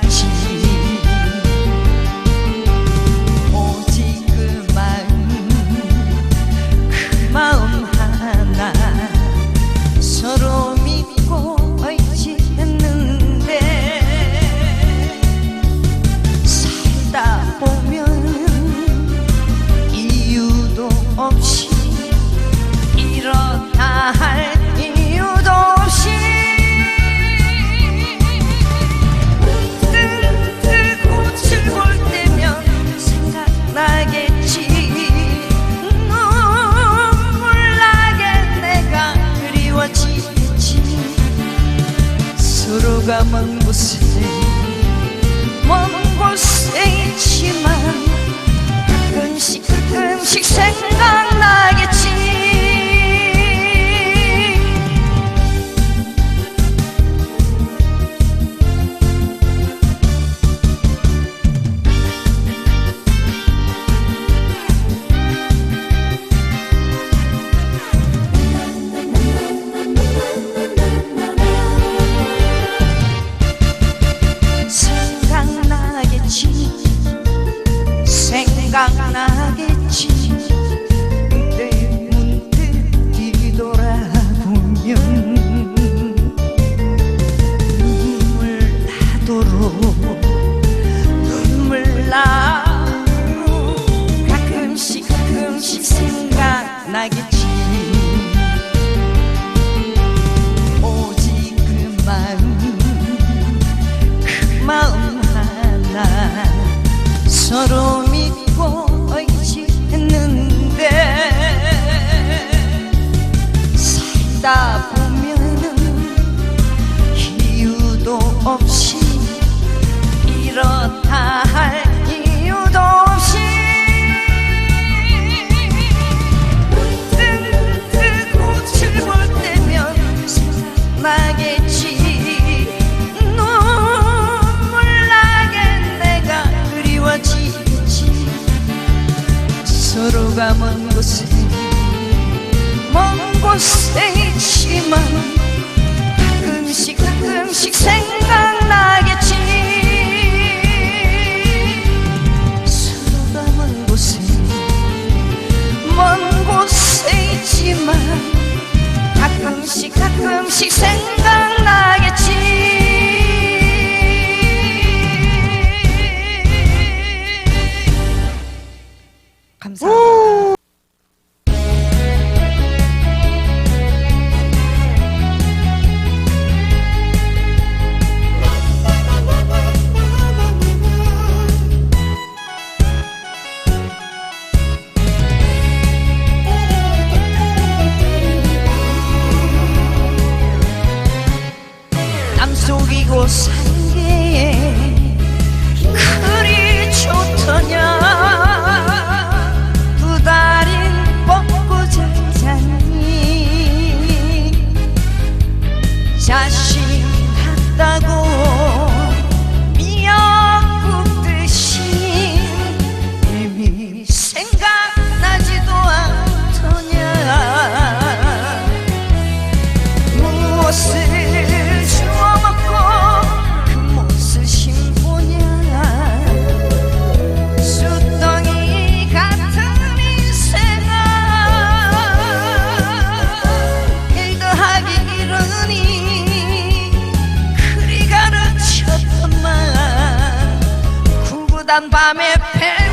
de ti. 서로 믿고 의지했는데 살다 보면은 이유도 없이 이렇다 할 이유도 없이 문득 문득 꽃을 볼 때면 생각나게 가끔씩 가끔씩 생각 house นป่าเมฆพ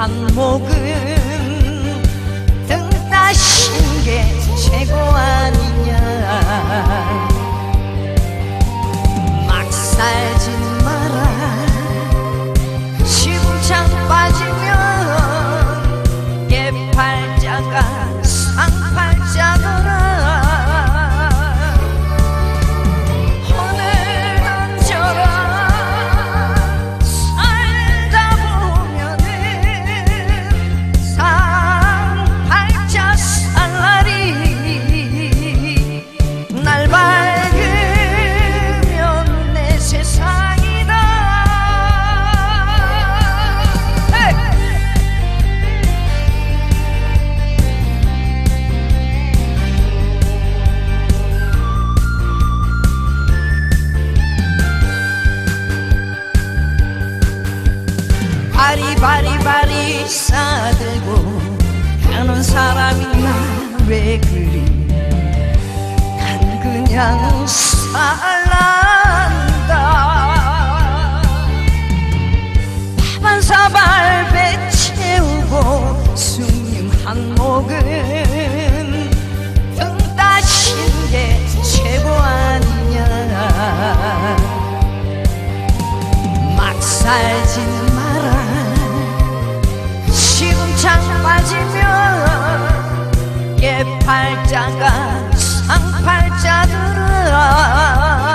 한몫은 등 따신 게 최고 아니냐. 막살진 싸들고 가는 사람이나 왜 그리 간 그냥 살란다. 밥한 사발 배 채우고 숨긴 한 모금 등 따신 게 최고 아니냐. 막 살지는 창 빠지면 예팔자가 상팔자 들으라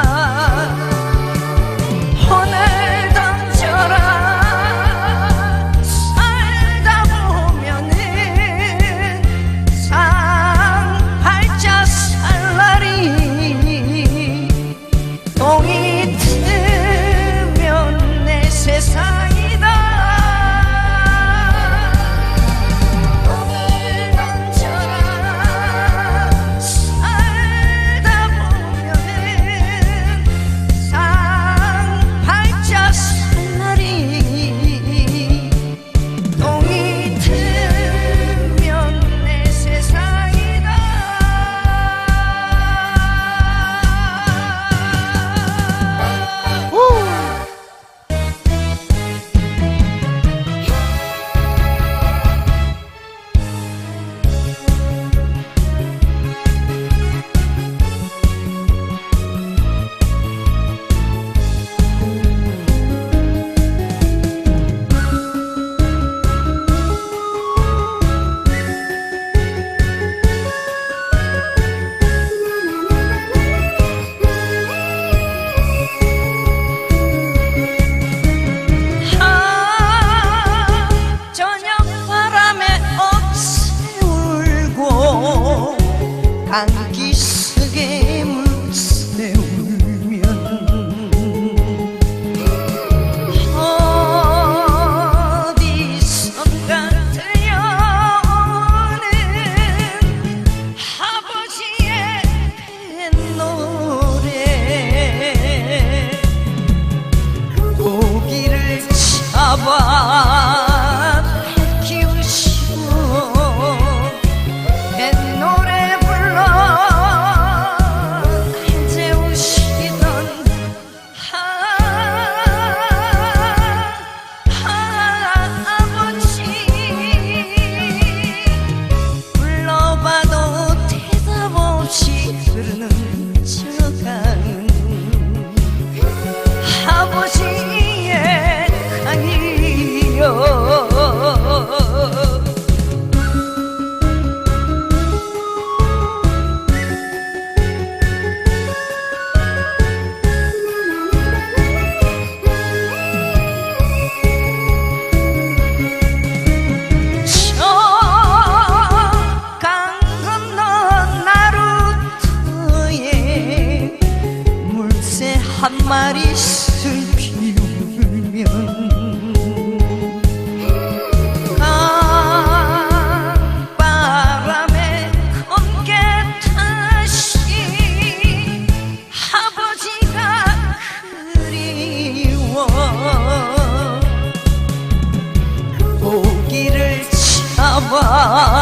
한기 속에 물새 울면 어디선가 들려오는 아버지의 노래. 고기를 잡아 한 마리 슬피 울면 강바람에 검게 타시 아버지가 그리워 고기를 잡아